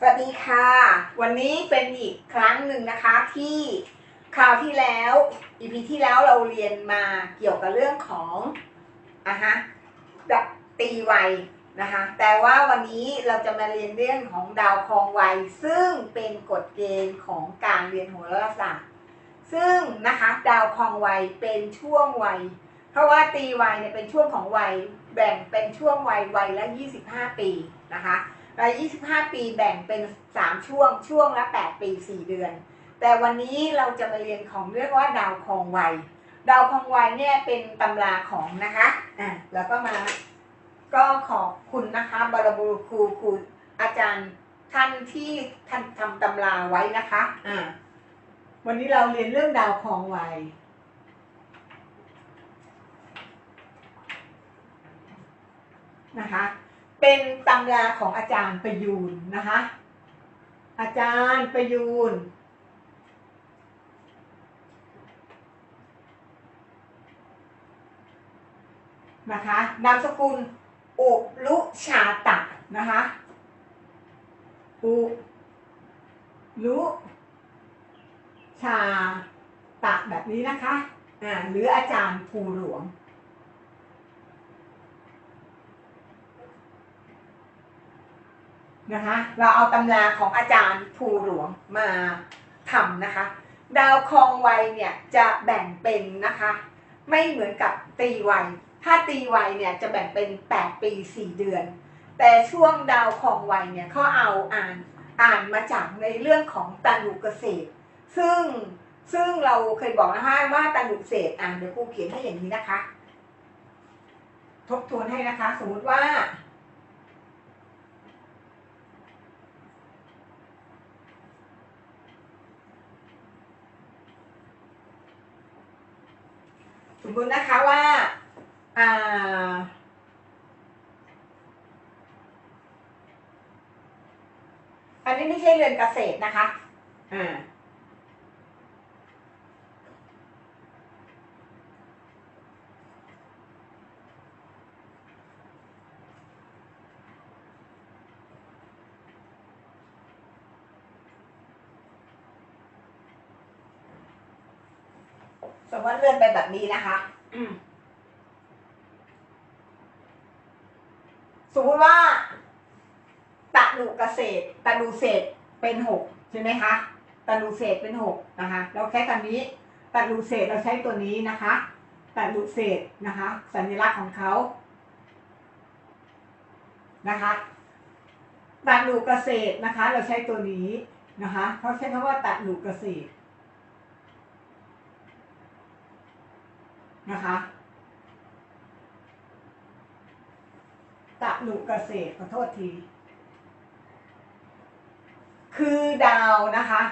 สวัสดีค่ะ วันนี้เป็นอีกครั้งหนึ่งนะคะที่คราวที่แล้ว EP ที่แล้วเราเรียนมาเกี่ยวกับเรื่องของอะฮะดับตีไวยนะคะแต่ว่าวันนี้เราจะมาเรียนเรื่องของดาวคองไวยซึ่งเป็นกฎเกณฑ์ของการเรียนโหราศาสตร์ซึ่งนะคะดาวคองไวยเป็นช่วงวัย เพราะว่าตีวัยเนี่ยเป็นช่วงของวัยแบ่งเป็นช่วงวัยวัยละ 25 ปีนะคะ วัย25ปีแบ่งเป็น3ช่วง ช่วงละ8ปี4เดือน แต่วันนี้เราจะมาเรียนของเรียกว่าดาวคองวัย ดาวคองวัยเนี่ยเป็นตำราของนะคะอะแล้วก็มาก็ขอบคุณนะคะบารบูครูครูอาจารย์ท่านที่ท่านทำตำราไว้นะคะอ่าวันนี้เราเรียนเรื่องดาวคองวัยนะคะ เป็นตำราของอาจารย์ประยูนนะคะ อาจารย์ประยูนนะคะนามสกุลอุลุชาตะนะคะอุลุชาตะแบบนี้นะคะอ่าหรืออาจารย์ภูหลวง นะคะเราเอาตำราของอาจารย์ภูหลวงมาทำนะคะ ดาวคองไวยเนี่ยจะแบ่งเป็นนะคะ ไม่เหมือนกับตีไวยถ้าตีไวยเนี่ยจะแบ่งเป็น 8 ปี 4 เดือน แต่ช่วงดาวคองไวยเนี่ยเขาเอาอ่านอ่านมาจากในเรื่องของตันุเกษตร ซึ่งซึ่งเราเคยบอกนะคะว่าตันุเกษตรอ่านเดี๋ยวครูเขียนให้อย่างนี้นะคะ ทบทวนให้นะคะ สมมติว่า สมมตินะคะว่าอ่าอันนี้ไม่ใช่เรือนเกษตรนะคะ อ่า สมมติว่าเลื่อนไปแบบนี้นะคะสมมติว่าตะนุเกษตรตะนุเศษเป็นหกใช่ไหมคะตะนุเศษเป็นหกนะคะ เราใช้คำนี้ตะนุเศษเราใช้ตัวนี้นะคะตะนุเศษนะคะ สัญลักษณ์ของเขานะคะตะนุเกษตรนะคะ เราใช้ตัวนี้นะคะเขาใช้คำว่าตะนุเกษตร นะคะ ตะหนุเกษตรขอโทษที คือดาวนะคะ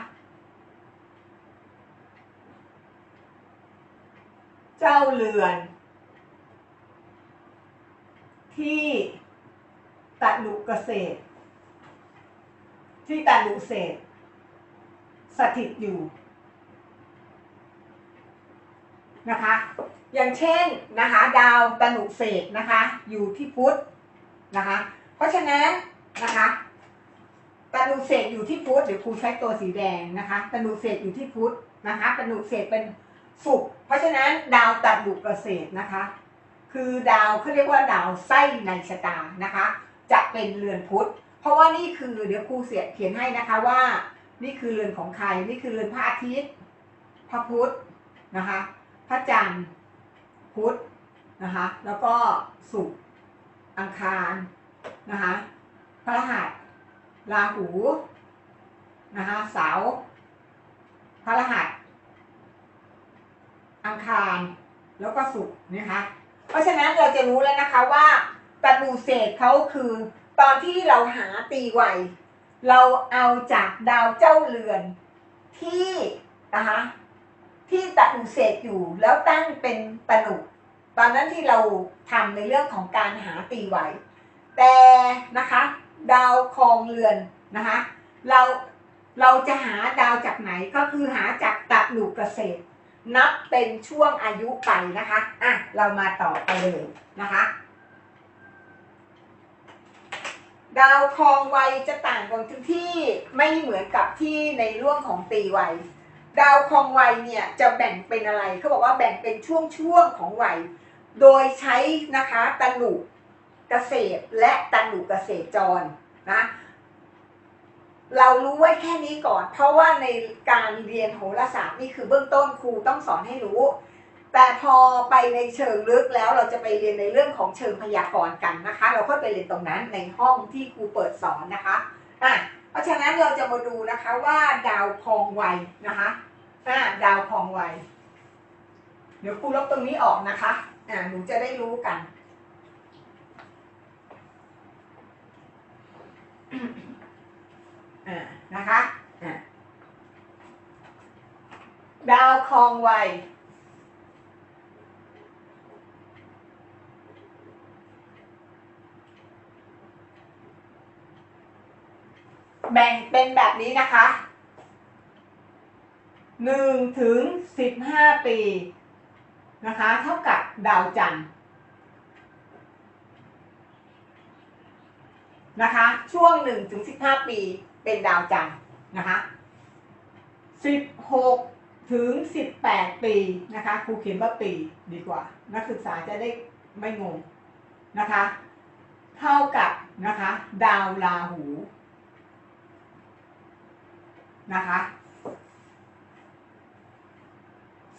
เจ้าเรือน ที่ตะหนุเกษตร ที่ตะหนุเศษสถิตอยู่ นะคะ อย่างเช่นนะคะ ดาวตนุเศษนะคะ อยู่ที่พุธนะคะ เพราะฉะนั้นนะคะตนุเศษอยู่ที่พุธเดี๋ยวครูใช้ตัวสีแดงนะคะตนุเศษอยู่ที่พุธนะคะตนุเศษเป็นศุกร์เพราะฉะนั้นดาวตนุเกษตรนะคะ คือดาวเขาเรียกว่าดาวไส้ในชะตานะคะ จะเป็นเรือนพุธเพราะว่านี่คือเดี๋ยวครูเสียเขียนให้นะคะว่า นี่คือเรือนของใครนี่คือเรือนพระอาทิตย์ พระพุธนะคะ พระจันทร์พุธนะคะ แล้วก็ศุกร์อังคารนะคะพระรหัสราหูนะคะเสาร์พระรหัส อังคารแล้วก็ศุกร์นะคะ เพราะฉะนั้นเราจะรู้แล้วนะคะว่าตนูเศษเขาคือ ตอนที่เราหาตีไวเราเอาจากดาวเจ้าเรือนที่นะคะ ที่ตะนุเศษอยู่แล้วตั้งเป็นตนุตอนนั้นที่เราทำในเรื่องของการหาตีไหว แต่นะคะ ดาวคองเรือนนะคะเราเราจะหาดาวจากไหนก็คือหาจากตะหนุกเกษตร นับเป็นช่วงอายุไปนะคะอะเรามาต่อไปเลยนะคะดาวคลองไวจะต่างกันที่ไม่เหมือนกับที่ในเรื่องของตีวัย ดาวคองวัยเนี่ยจะแบ่งเป็นอะไรเขาบอกว่าแบ่งเป็นช่วงๆของวัย โดยใช้นะคะตนุเกษตรและตนุเกษตรจรนะเรารู้ไว้แค่นี้ก่อน เพราะว่าในการเรียนโหราศาสตร์นี่คือเบื้องต้นครูต้องสอนให้รู้ แต่พอไปในเชิงลึกแล้วเราจะไปเรียนในเรื่องของเชิงพยากรณ์กันนะคะ เราค่อยไปเรียนตรงนั้นในห้องที่ครูเปิดสอนนะคะอะ เพราะฉะนั้นเราจะมาดูนะคะว่าดาวพองไวนะคะอะดาวพองไวเดี๋ยวครูลบตรงนี้ออกนะคะอ่าหนูจะได้รู้กัน อ่านะคะอ่าดาวคองไว แบ่งเป็นแบบนี้นะคะหนึ่งถึงสิบห้าปีนะคะ เท่ากับดาวจันทร์นะคะ ช่วงหนึ่งถึงสิบห้าปีเป็นดาวจันทร์นะคะสิบหกถึงสิบแปดปีนะคะครูเขียนว่าปีดีกว่า นักศึกษาจะได้ไม่งงนะคะ เท่ากับนะคะ ดาวราหู นะคะ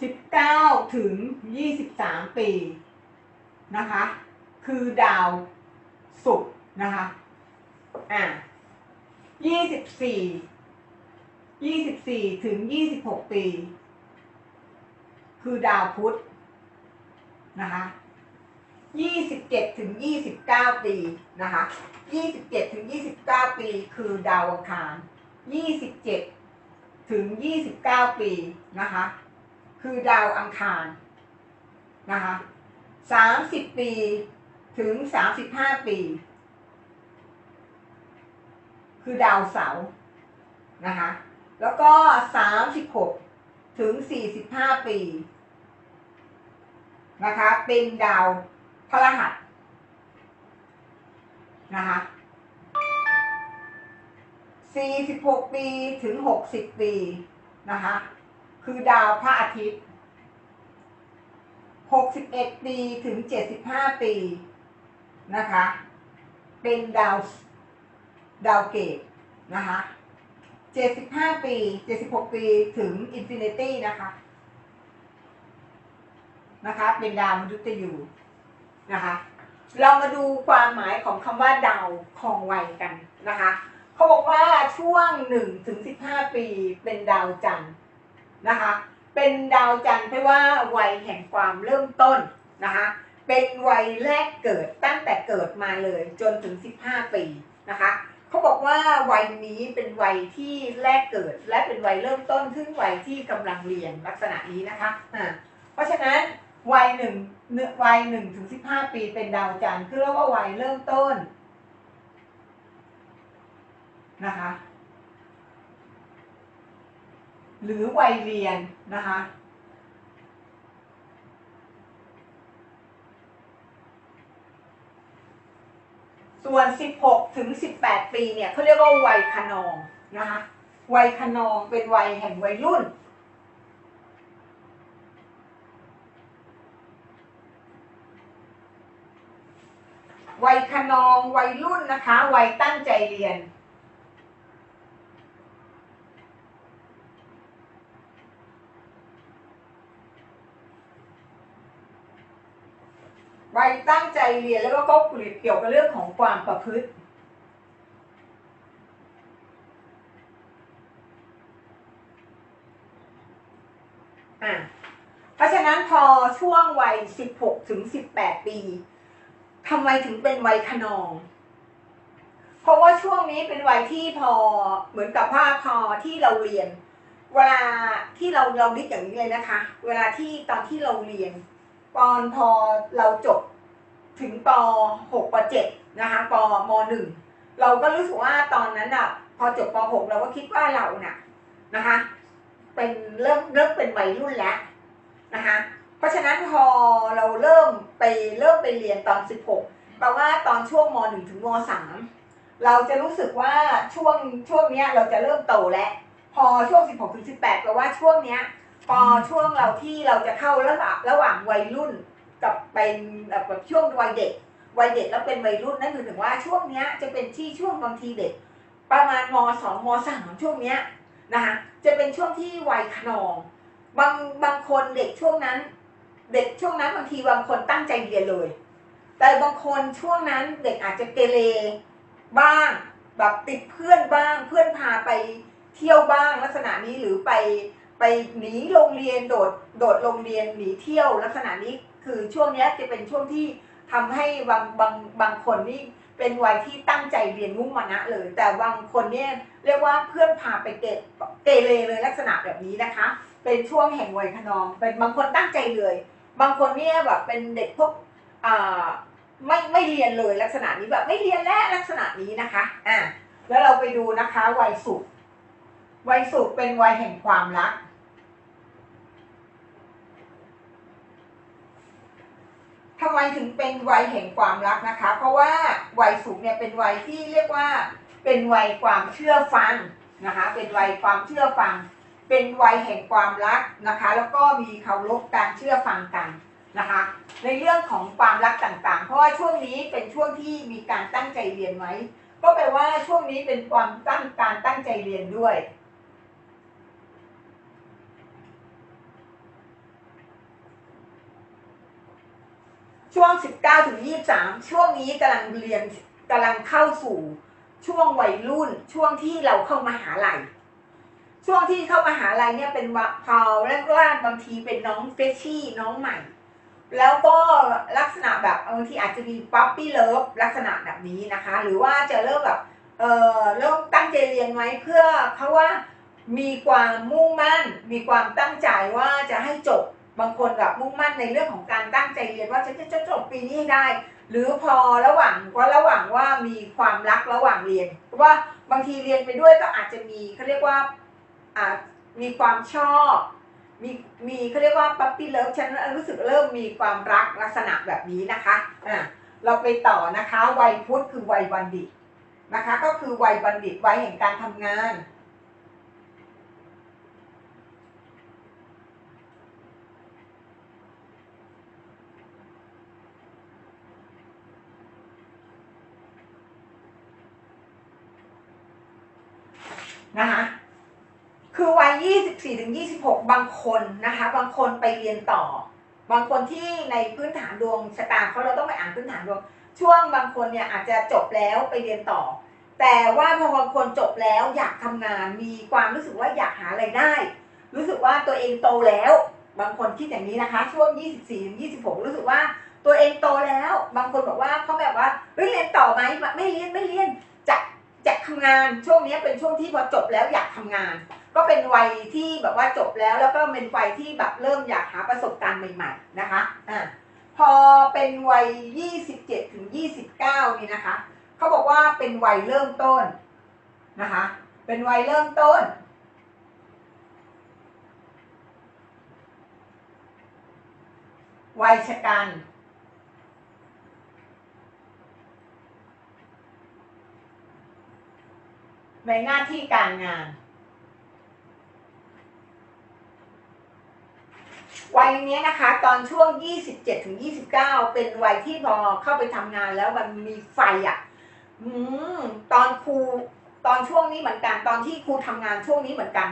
สิบเก้าถึงยี่สิบามปีนะคะ คือดาวศุกร์นะคะ อ่ายี่สิบสี่ยี่สิบสี่ถึงยี่สิบหกปี คือดาวพุธนะคะยี่สิบเจ็ดถึงยี่สิบเก้าปีนะคะยี่สิบเจ็ดถึงยี่สิบเก้าปี คือดาวอังคารยี่สิบเจ็ด ถึงยี่สิบเก้าปีนะคะ คือดาวอังคารนะคะสามสิบปีถึงสามสิบห้าปี คือดาวเสาร์นะคะ แล้วก็สามสิบหกถึงสี่สิบห้าปี นะคะ เป็นดาวพฤหัสนะคะ 46 ปีถึง 60 ปีนะคะ คือดาวพระอาทิตย์ 61 ปีถึง 75 ปีนะคะ เป็นดาวดาวเกตนะคะ 75 ปี 76 ปีถึงอินฟินิตี้นะคะนะคะ เป็นดาวมฤตยูนะคะ เรามาดูความหมายของคำว่าดาวคลองไวกันนะคะ เขาบอกว่าช่วง1ถึง15ปีเป็นดาวจันทร์นะคะ เป็นดาวจันทร์เพราะว่าวัยแห่งความเริ่มต้นนะคะ เป็นวัยแรกเกิดตั้งแต่เกิดมาเลย จนถึง15ปีนะคะเขาบอกว่าวัยนี้เป็นวัยที่แรกเกิด และเป็นวัยเริ่มต้นซึ่งวัยที่กำลังเรียนลักษณะนี้นะคะอ่าเพราะฉะนั้นวัยหนึ่งวัยหนึ่งถึงสิบห้าปีเป็นดาวจันทร์คือเรียกว่าวัยเริ่มต้น นะคะ หรือวัยเรียนนะคะ ส่วน 16 ถึง 18 ปีเนี่ยเขาเรียกว่าวัยคะนองนะคะวัยคะนองเป็นวัยแห่งวัยรุ่นวัยคะนองวัยรุ่นนะคะ วัยตั้งใจเรียน วัยตั้งใจเรียนแล้วก็ก็เกี่ยวกับเรื่องของความประพฤติ อะ เพราะฉะนั้นพอช่วงวัย 16 ถึง 18 ปีทำไมถึงเป็นวัยคะนอง เพราะว่าช่วงนี้เป็นวัยที่พอเหมือนกับว่าพอที่เราเรียน เวลาที่เราเราดิกอย่างนี้เลยนะคะ เวลาที่ตอนที่เราเรียน ตอนพอเราจบถึงป .6 ป .7 นะคะปม .1 เราก็รู้สึกว่าตอนนั้นอะ พอจบป .6 เราก็คิดว่าเราน่ะนะคะ เป็นเริ่มเริ่มเป็นวัยรุ่นแล้วนะคะ เพราะฉะนั้นพอเราเริ่มไปเริ่มไปเรียนตอน16แปลว่าตอนช่วงม .1 ถึงม .3 เราจะรู้สึกว่าช่วงช่วงเนี้ยเราจะเริ่มโตแล้ว พอช่วง16ถึง18แปลว่าช่วงเนี้ย พอช่วงเราที่เราจะเข้าระหว่างระหว่างวัยรุ่นกับเป็นแบบแบบช่วงวัยเด็ก วัยเด็กแล้วเป็นวัยรุ่นนั่นคือถึงว่าช่วงเนี้ยจะเป็นที่ช่วงบางทีเด็ก ประมาณมสองมสามช่วงเนี้ยนะคะจะเป็นช่วงที่วัยขนองบางบางคนเด็กช่วงนั้น เด็กช่วงนั้นบางทีบางคนตั้งใจเรียนเลย แต่บางคนช่วงนั้นเด็กอาจจะเกเรบ้างแบบติดเพื่อนบ้าง เพื่อนพาไปเที่ยวบ้างลักษณะนี้หรือไป ไปหนีโรงเรียนโดดโดดโรงเรียนหนีเที่ยวลักษณะนี้คือช่วงนี้จะเป็นช่วงที่ทำให้บางบางบางคนนี่เป็นวัยที่ตั้งใจเรียนมุ่งมานะเลย แต่บางคนเนี่ยเรียกว่าเพื่อนพาไปเกเกเรเลยลักษณะแบบนี้นะคะ เป็นช่วงแห่งวัยขนอง เป็นบางคนตั้งใจเลย บางคนเนี่ยแบบเป็นเด็กพวกอ่าไม่ไม่เรียนเลยลักษณะนี้แบบไม่เรียนแล้วลักษณะนี้นะคะอ่าแล้วเราไปดูนะคะวัยสุขวัยสุขเป็นวัยแห่งความรัก ทำไมถึงเป็นวัยแห่งความรักนะคะ เพราะว่าวัยสุขเนี่ยเป็นวัยที่เรียกว่าเป็นวัยความเชื่อฟังนะคะ เป็นวัยความเชื่อฟัง เป็นวัยแห่งความรักนะคะ แล้วก็มีเคารพการเชื่อฟังกันนะคะ ในเรื่องของความรักต่างๆ เพราะว่าช่วงนี้เป็นช่วงที่มีการตั้งใจเรียนไหมก็แปลว่าช่วงนี้เป็นความตั้งการตั้งใจเรียนด้วย ช่วง 19ถึง23 ช่วงนี้กำลังเรียนกำลังเข้าสู่ช่วงวัยรุ่นช่วงที่เราเข้ามหาลัยช่วงที่เข้ามหาลัยเนี่ยเป็นวะพอแรกๆบางทีเป็นน้องเฟชชี่น้องใหม่ แล้วก็ลักษณะแบบบางทีอาจจะมีป๊อปปี้เลิฟลักษณะแบบนี้นะคะ หรือว่าจะเริ่มแบบเออเริ่มตั้งใจเรียนไว้เพื่อเพราะว่ามีความมุ่งมั่น มีความตั้งใจว่าจะให้จบ บางคนแบบมุ่งมั่นในเรื่องของการตั้งใจเรียนว่าฉันจะจบปีนี้ให้ได้ หรือพอระหว่างว่าระหว่างว่ามีความรักระหว่างเรียนเพราะว่าบางทีเรียนไปด้วยก็อาจจะมีเขาเรียกว่าอ่ามีความชอบมีมีเขาเรียกว่าปั๊ปปี้เลิฟฉันรู้สึกเริ่มมีความรักลักษณะแบบนี้นะคะอ่าเราไปต่อนะคะวัยพุธคือวัยบัณฑิตนะคะ ก็คือวัยบัณฑิตวัยแห่งการทำงาน นะคะคือวัย 24ถึง26 บางคนนะคะ บางคนไปเรียนต่อ บางคนที่ในพื้นฐานดวงชะตาเขาเราต้องไปอ่านพื้นฐานดวง ช่วงบางคนเนี่ยอาจจะจบแล้วไปเรียนต่อ แต่ว่าพอบางคนจบแล้วอยากทำงานมีความรู้สึกว่าอยากหาไรายได้ รู้สึกว่าตัวเองโตแล้ว บางคนคิดอย่างนี้นะคะ ช่วง 24ถึง26 รู้สึกว่าตัวเองโตแล้ว บางคนบอกว่าเขาแบบว่าเฮ้ยเรียนต่อไหมไม่เรียนไม่เรียนจะ จะทำงานช่วงนี้เป็นช่วงที่พอจบแล้วอยากทำงาน ก็เป็นวัยที่แบบว่าจบแล้วแล้วก็เป็นวัยที่แบบเริ่มอยากหาประสบการณ์ใหม่ ๆนะคะอ่าพอเป็นวัย 27ถึง29 นี่นะคะเขาบอกว่าเป็นวัยเริ่มต้นนะคะ เป็นวัยเริ่มต้น วัยชะกัน ในหน้าที่การงาน วัยนี้นะคะ ตอนช่วง 27ถึง29 เป็นวัยที่พอเข้าไปทำงานแล้วมันมีไฟอะอืมตอนครูตอนช่วงนี้เหมือนกันตอนที่ครูทำงานช่วงนี้เหมือนกัน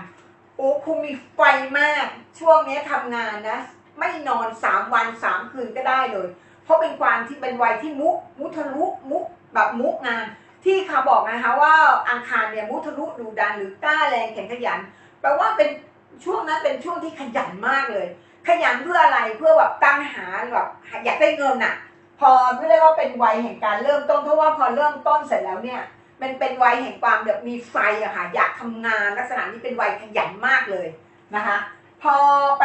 โอ้ครูมีไฟมาก ช่วงนี้ทำงานนะ ไม่นอนสามวันสามคืนก็ได้เลย เพราะเป็นความที่เป็นวัยที่มุมุทะลุมุแบบมุงาน ที่เขาบอกนะคะว่าอังคารเนี่ยมุทะลุดูดันหรือกล้าแรงแข็งขยันแปลว่าเป็นช่วงนั้นเป็นช่วงที่ขยันมากเลย ขยันเพื่ออะไรเพื่อแบบตั้งหาแบบอยากได้เงินน่ะพอไม่เรียกว่าเป็นวัยแห่งการเริ่มต้นเพราะว่าพอเริ่มต้นเสร็จแล้วเนี่ยมันเป็นวัยแห่งความแบบมีไฟอะค่ะอยากทำงานลักษณะนี้เป็นวัยขยันมากเลยนะคะ พอไป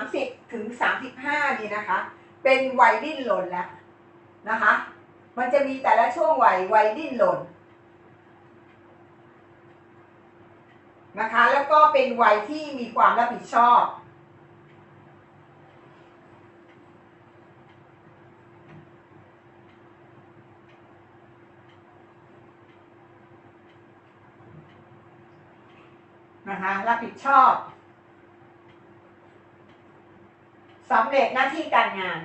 30 ถึง 35นี่นะคะ เป็นวัยดิ้นรนแล้วนะคะ มันจะมีแต่ละช่วงวัยวัยดิ้นหล่นนะคะ แล้วก็เป็นวัยที่มีความรับผิดชอบนะคะรับผิดชอบสำเร็จหน้าที่การงาน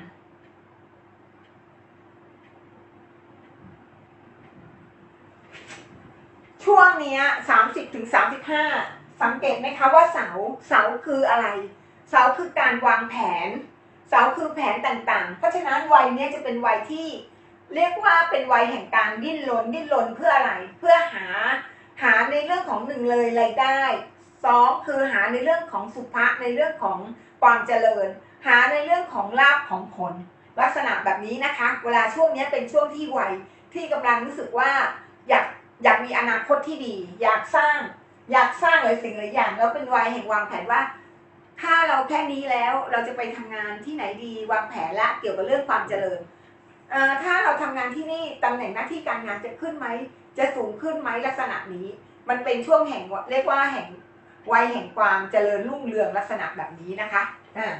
ช่วงเนี้ยสามสิบถึงสามสิบห้าสังเกตไหมคะว่าเสาเสาคืออะไร เสาคือการวางแผน เสาคือแผนต่างๆ เพราะฉะนั้นวัยเนี้ยจะเป็นวัยที่ เรียกว่าเป็นวัยแห่งการดิ้นรนดิ้นรนเพื่ออะไร เพื่อหาหาในเรื่องของหนึ่งเลยรายได้สองคือหาในเรื่องของสุภะในเรื่องของความเจริญ หาในเรื่องของลาภของผล ลักษณะแบบนี้นะคะ เวลาช่วงนี้เป็นช่วงที่วัยที่กำลังรู้สึกว่าอยาก อยากมีอนาคตที่ดี อยากสร้าง อยากสร้างหลายสิ่งหลายอย่าง แล้วเป็นวัยแห่งวางแผนว่า ถ้าเราแค่นี้แล้วเราจะไปทำงานที่ไหนดีวางแผนละเกี่ยวกับเรื่องความเจริญถ้าเราทำงานที่นี่ตำแหน่งหน้าที่การงานจะขึ้นไหมจะสูงขึ้นไหมลักษณะนี้ มันเป็นช่วงแห่งเรียกว่าแห่งวัยแห่งความเจริญรุ่งเรืองลักษณะแบบนี้นะคะอ่า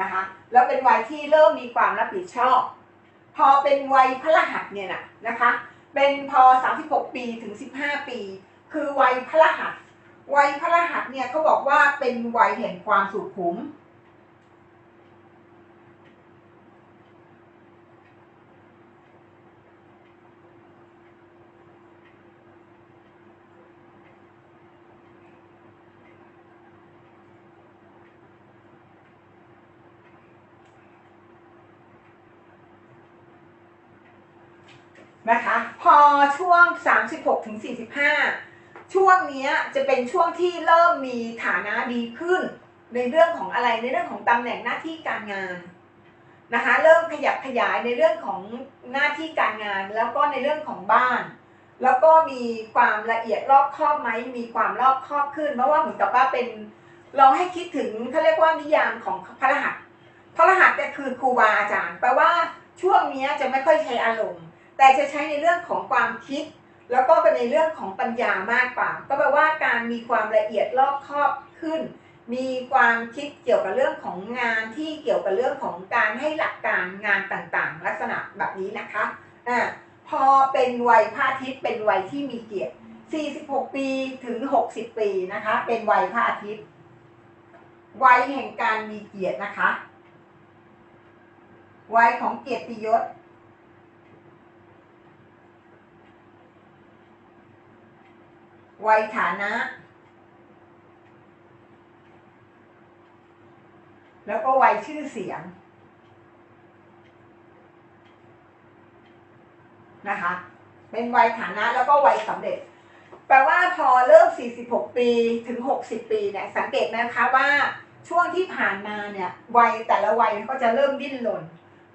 นะคะแล้วเป็นวัยที่เริ่มมีความรับผิดชอบ พอเป็นวัยพระรหัสเนี่ยนะนะคะ เป็นพอ 36 ปีถึง 15 ปี คือวัยพระรหัสวัยพระรหัสเนี่ยเขาบอกว่าเป็นวัยแห่งความสุขุม นะคะ พอช่วง 36ถึง45 ช่วงนี้จะเป็นช่วงที่เริ่มมีฐานะดีขึ้น ในเรื่องของอะไรในเรื่องของตำแหน่งหน้าที่การงานนะคะเริ่มขยับขยายในเรื่องของหน้าที่การงาน แล้วก็ในเรื่องของบ้าน แล้วก็มีความละเอียดรอบคอบไหมมีความรอบคอบขึ้น เพราะว่าเหมือนกับว่าเป็นลองให้คิดถึงเขาเรียกว่านิยามของพระรหัสพระรหัสก็คือครูบาอาจารย์แปลว่าช่วงนี้จะไม่ค่อยใช้อารมณ์ แต่จะใช้ในเรื่องของความคิด แล้วก็เป็นในเรื่องของปัญญามากกว่า ก็แปลว่าการมีความละเอียดรอบคอบขึ้น มีความคิดเกี่ยวกับเรื่องของงานที่เกี่ยวกับเรื่องของการให้หลักการงานต่างๆ ลักษณะแบบนี้นะคะอ่าพอเป็นวัยพระอาทิตย์เป็นวัยที่มีเกียรติ 46 ปีถึง 60 ปีนะคะ เป็นวัยพระอาทิตย์ วัยแห่งการมีเกียรตินะคะ วัยของเกียรติยศ วัยฐานะ แล้วก็วัยชื่อเสียงนะคะ เป็นวัยฐานะแล้วก็วัยสำเร็จ แปลว่าพอเริ่ม 46 ปีถึง 60 ปีเนี่ย สังเกตนะคะว่าช่วงที่ผ่านมาเนี่ย วัยแต่ละวัยก็จะเริ่มดิ้นรน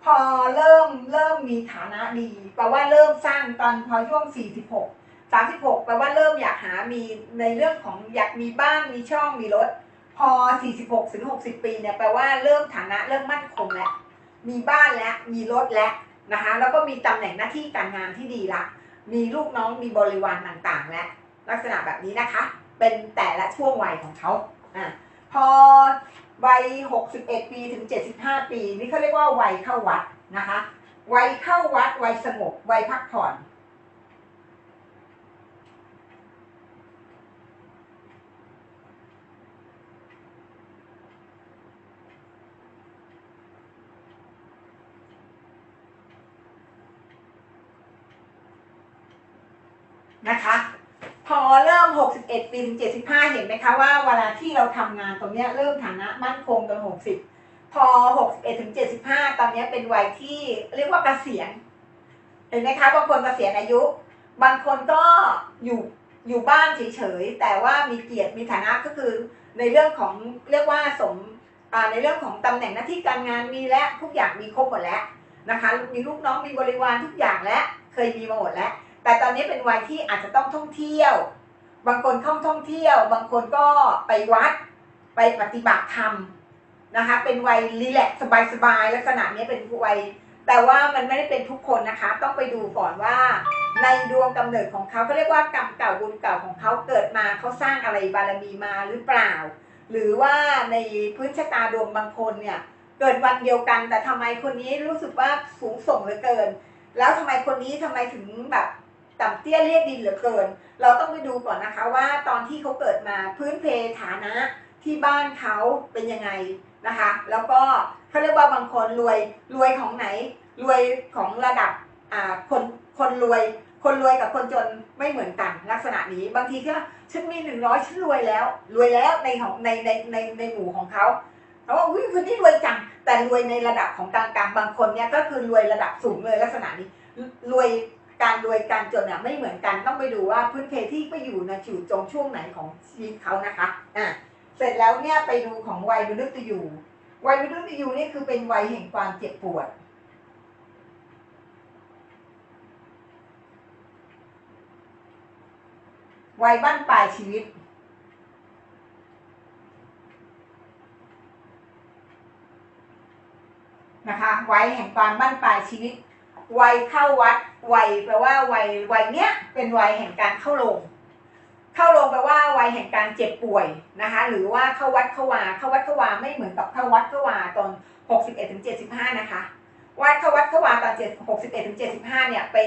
พอเริ่มเริ่มมีฐานะดีแปลว่าเริ่มสร้างตอนพอช่วง 46 36แปลว่าเริ่มอยากหามีในเรื่องของอยากมีบ้านมีช่องมีรถ พอ 46ถึง60 ปีเนี่ยแปลว่าเริ่มฐานะเริ่มมั่นคงแล้วมีบ้านแล้วมีรถแล้วนะคะแล้วก็มีตำแหน่งหน้าที่การงานที่ดีละมีลูกน้องมีบริวารต่างๆ และลักษณะแบบนี้นะคะ เป็นแต่ละช่วงวัยของเขาอะพอวัย 61 ปีถึง 75 ปี นี่เขาเรียกว่าวัยเข้าวัดนะคะ วัยเข้าวัด วัยสงบ วัยพักผ่อน นะคะ พอเริ่ม 61 ปีถึง 75 เห็นไหมคะว่าเวลาที่เราทำงานตรงนี้เริ่มฐานะมั่นคงตอน60 พอ 61 ถึง 75 ตอนนี้เป็นวัยที่เรียกว่าเกษียณเห็นไหมคะบางคนเกษียณอายุ บางคนก็อยู่อยู่บ้านเฉยๆ แต่ว่ามีเกียรติมีฐานะก็คือในเรื่องของเรียกว่าสมในเรื่องของตำแหน่งหน้าที่การงานมีและทุกอย่างมีครบหมดแล้วนะคะ มีลูกน้องมีบริวารทุกอย่างและเคยมีมาหมดแล้ว แต่ตอนนี้เป็นวัยที่อาจจะต้องท่องเที่ยว บางคนเข้าท่องเที่ยว บางคนก็ไปวัด ไปปฏิบัติธรรมนะคะ เป็นวัยรีแลกซ์สบายๆลักษณะนี้เป็นวัยแต่ว่ามันไม่ได้เป็นทุกคนนะคะ ต้องไปดูก่อนว่า ในดวงกำเนิดของเขาเขาเรียกว่ากรรมเก่าบุญเก่าของเขาเกิดมาเขาสร้างอะไรบารมีมาหรือเปล่า หรือว่าในพื้นชะตาดวงบางคนเนี่ยเกิดวันเดียวกัน แต่ทำไมคนนี้รู้สึกว่าสูงส่งเหลือเกิน แล้วทำไมคนนี้ทำไมถึงแบบ ต่ำเตี้ยเรียกดินเหลือเกิน เราต้องไปดูก่อนนะคะว่าตอนที่เขาเกิดมาพื้นเพฐานะที่บ้านเขาเป็นยังไงนะคะ แล้วก็เขาเรียกว่าบางคนรวยรวยของไหน รวยของระดับอ่าคนคนรวยคนรวยกับคนจนไม่เหมือนกันลักษณะนี้ บางทีก็ฉันมีหนึ่งร้อยฉันรวยแล้ว รวยแล้วในของในในในในหมู่ของเขาเขาว่าอุ้ยคนนี้รวยจังแต่รวยในระดับของกลางๆบางคนเนี่ยก็คือรวยระดับสูงเลยลักษณะนี้รวย การรวยการจนเนี่ยไม่เหมือนกันต้องไปดูว่าพื้นเพที่ไปอยู่ในจู่จงช่วงไหนของชีวิตเขานะคะอะเสร็จแล้วเนี่ยไปดูของวัยมนุษย์ยูวัยมนุษย์ยูนี่คือเป็นวัยแห่งความเจ็บปวด วัยบ้านปลายชีวิตนะคะวัยแห่งความบ้านปลายชีวิต วัยเข้าวัดวัยแปลว่าวัยวัยเนี้ยเป็นวัยแห่งการเข้าโรงเข้าโรงแปลว่าวัยแห่งการเจ็บป่วยนะคะ หรือว่าเข้าวัดเข้าวาเข้าวัดเข้าวาไม่เหมือนกับเข้าวัดเข้าวาตอน 61ถึง75 นะคะวัดเข้าวัดเข้าวาตอน7 61ถึง75 เนี่ยไป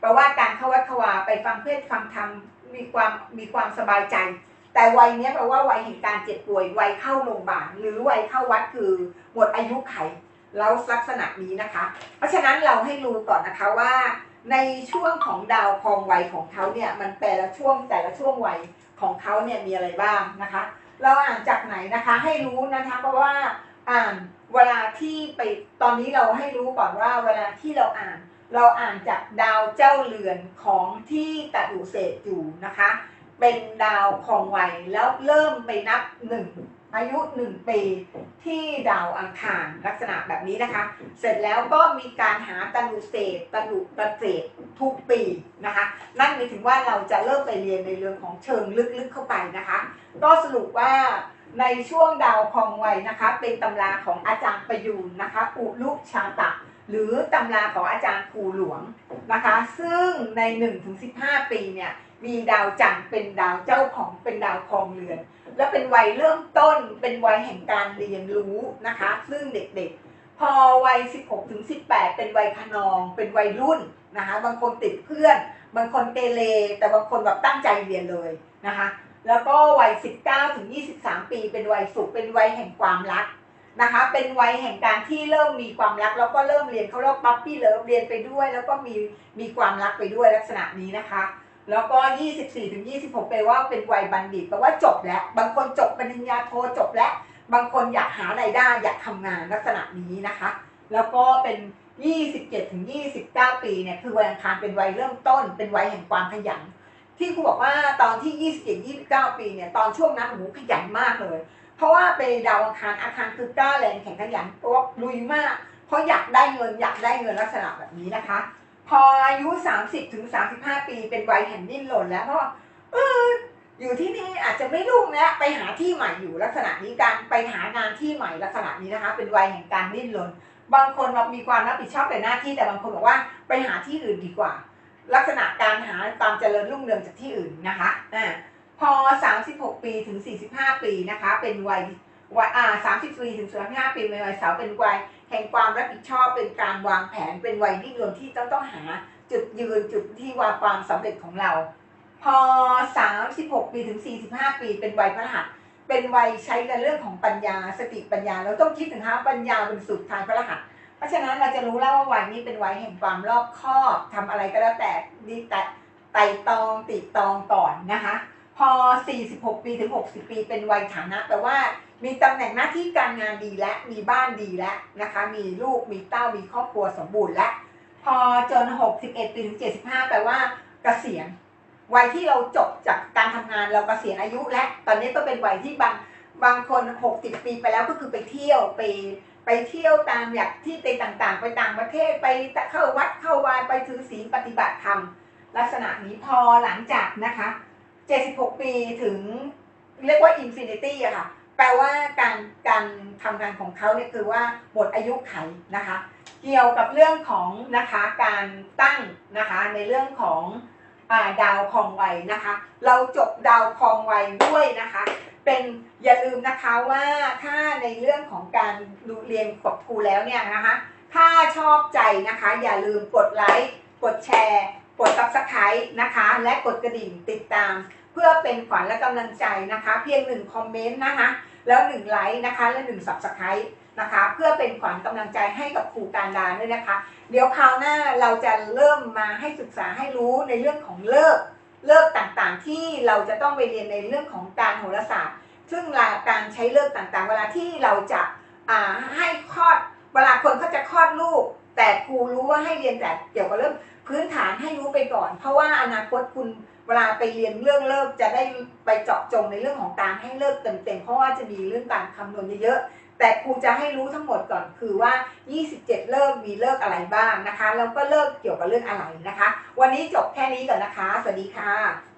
แปลว่าการเข้าวัดเข้าวาไปฟังเทศฟังธรรมมีความมีความสบายใจ แต่วัยเนี้ยแปลว่าวัยแห่งการเจ็บป่วยวัยเข้าโรงพยาบาลหรือวัยเข้าวัดคือหมดอายุไข แล้วลักษณะนี้นะคะ เพราะฉะนั้นเราให้รู้ก่อนนะคะว่า ในช่วงของดาวครองวัยของเขาเนี่ยมันแต่ละช่วงแต่ละช่วงวัยของเขาเนี่ยมีอะไรบ้างนะคะ เราอ่านจากไหนนะคะให้รู้นะคะเพราะว่าอ่านเวลาที่ไปตอนนี้เราให้รู้ก่อนว่าเวลาที่เราอ่าน เราอ่านจากดาวเจ้าเรือนของที่ตะดุเศษอยู่นะคะ เป็นดาวครองวัยแล้วเริ่มไปนับหนึ่ง อายุหนึ่งปีที่ดาวอังคารลักษณะแบบนี้นะคะ เสร็จแล้วก็มีการหาตนุเศษตนุประเศษทุกปีนะคะ นั่นหมายถึงว่าเราจะเริ่มไปเรียนในเรื่องของเชิงลึกๆเข้าไปนะคะ ก็สรุปว่าในช่วงดาวครองไวนะคะ เป็นตำราของอาจารย์ประยูนนะคะ อุลุชาตะ หรือตำราของอาจารย์ครูหลวงนะคะ ซึ่งใน 1-15 ปีเนี่ย มีดาวจันทร์เป็นดาวเจ้าของเป็นดาวครองเรือน และเป็นวัยเริ่มต้นเป็นวัยแห่งการเรียนรู้นะคะ ซึ่งเด็กๆ พอวัย 16ถึง18 เป็นวัยขนอง เป็นวัยรุ่นนะคะบางคนติดเพื่อน บางคนเกเรแต่บางคนแบบตั้งใจเรียนเลยนะคะแล้วก็วัย 19ถึง23 ปี เป็นวัยสุขเป็นวัยแห่งความรักนะคะ เป็นวัยแห่งการที่เริ่มมีความรัก แล้วก็เริ่มเรียนเขาเรียกปั๊ปปี้เลิฟเรียนไปด้วย แล้วก็มีมีความรักไปด้วยลักษณะนี้นะคะ แล้วก็ 24ถึง26แปลว่าเป็นวัยบัณฑิตแปลว่าจบแล้ว บางคนจบปริญญาโทจบแล้ว บางคนอยากหารายได้อยากทำงานลักษณะนี้นะคะ แล้วก็เป็น 27ถึง29 ปีเนี่ยคือวัยอังคารเป็นวัยเริ่มต้น เป็นวัยแห่งความขยัน ที่ครูบอกว่าตอนที่ 27 29 ปีเนี่ยตอนช่วงนั้นโอ้โหขยันมากเลย เพราะว่าเป็นดาวอังคารอาคารคือกล้าแรงแข็งขยันตัวลุยมาก เพราะอยากได้เงินอยากได้เงินลักษณะแบบนี้นะคะ พออายุ30ถึง35ปีเป็นวัยแห่งดิ้นรนแล้วเพราะว่าเอออยู่ที่นี่อาจจะไม่รุ่งแล้วไปหาที่ใหม่อยู่ลักษณะนี้การไปหางานที่ใหม่ลักษณะนี้นะคะ เป็นวัยแห่งการดิ้นรนบางคนเรามีความรับผิดชอบในหน้าที่แต่บางคนบอกว่าไปหาที่อื่นดีกว่า ลักษณะการหาความเจริญรุ่งเรืองจากที่อื่นนะคะอ่าพอ 36 ปีถึง 45 ปีนะคะ เป็นวัย วัยอ่า30ปีถึง45ปีเป็นวัยเสาร์เป็นวัยแห่งความรับผิดชอบเป็นการวางแผนเป็นวัยดิ้นรนที่ต้องต้องหา จุดยืนจุดที่ว่าความสำเร็จของเรา พอ36ปีถึง45ปี เป็นวัยพระหัสเป็นวัยใช้ในเรื่องของปัญญาสติปัญญาเราต้องคิดถึงฮะปัญญาเป็นสุดทางพระรหัส เพราะฉะนั้นเราจะรู้แล้วว่าวัยนี้เป็นวัยแห่งความรอบคอบทำอะไรก็แล้วแต่ดีแต่ไต่ตองติตองก่อนนะคะ พอ 46 ปีถึง 60 ปีเป็นวัยฐานะแปลว่า มีตำแหน่งหน้าที่การงานดีและมีบ้านดีแล้วนะคะ มีลูกมีเต้ามีครอบครัวสมบูรณ์แล้วพอจน 61ปีถึง75 แปลว่าเกษียณวัยที่เราจบจากการทำงานเรากเกษียณอายุ และตอนนี้ก็เป็นวัยที่บางบางคน 60 ปีไปแล้วก็คือไปเที่ยวไปไปเที่ยวตามอยากที่ไปต่างๆ ไปต่างประเทศไปเข้าวัดเข้าวายไปถือศีลปฏิบัติธรรมลักษณะนี้พอหลังจากนะคะ 76 ปีถึงเรียกว่าอินฟินิตี้อะค่ะ แปลว่าการการทำงานของเขาเนี่ยคือว่าหมดอายุไขนะคะ เกี่ยวกับเรื่องของนะคะการตั้งนะคะในเรื่องของอาดาวคองวัยนะคะ เราจบดาวคองวัยด้วยนะคะ เป็นอย่าลืมนะคะว่าถ้าในเรื่องของการเรียนกดครูแล้วเนี่ยนะคะ ถ้าชอบใจนะคะ อย่าลืมกดไลค์กดแชร์ กด subscribe นะคะ และกดกระดิ่งติดตาม เพื่อเป็นขวัญและกำลังใจนะคะ เพียงหนึ่งคอมเมนต์นะคะ แล้วหนึ่งไลค์นะคะ และหนึ่ง subscribe นะคะ เพื่อเป็นขวัญกำลังใจให้กับครูการดาด้วยนะคะ เดี๋ยวคราวหน้าเราจะเริ่มมาให้ศึกษาให้รู้ในเรื่องของเลิกเลิกต่างๆ ที่เราจะต้องไปเรียนในเรื่องของการโหราศาสตร์ ซึ่งการใช้เลิกต่างๆ เวลาที่เราจะาให้คลอด เวลาคนเขาจะคลอดลูก แต่ครูรู้ว่าให้เรียนแต่เกี่ยวกับเรื่อง พื้นฐานให้รู้ไปก่อน เพราะว่าอนาคตคุณเวลาไปเรียนเรื่องเลิกจะได้ไปเจาะจงในเรื่องของการให้เลิกเต็มๆเพราะว่าจะมีเรื่องการคำนวณเยอะๆแต่ครูจะให้รู้ทั้งหมดก่อนคือว่า 27 เลิกมีเลิกอะไรบ้างนะคะแล้วก็เลิกเกี่ยวกับเรื่องอะไรนะคะ วันนี้จบแค่นี้ก่อนนะคะ สวัสดีค่ะ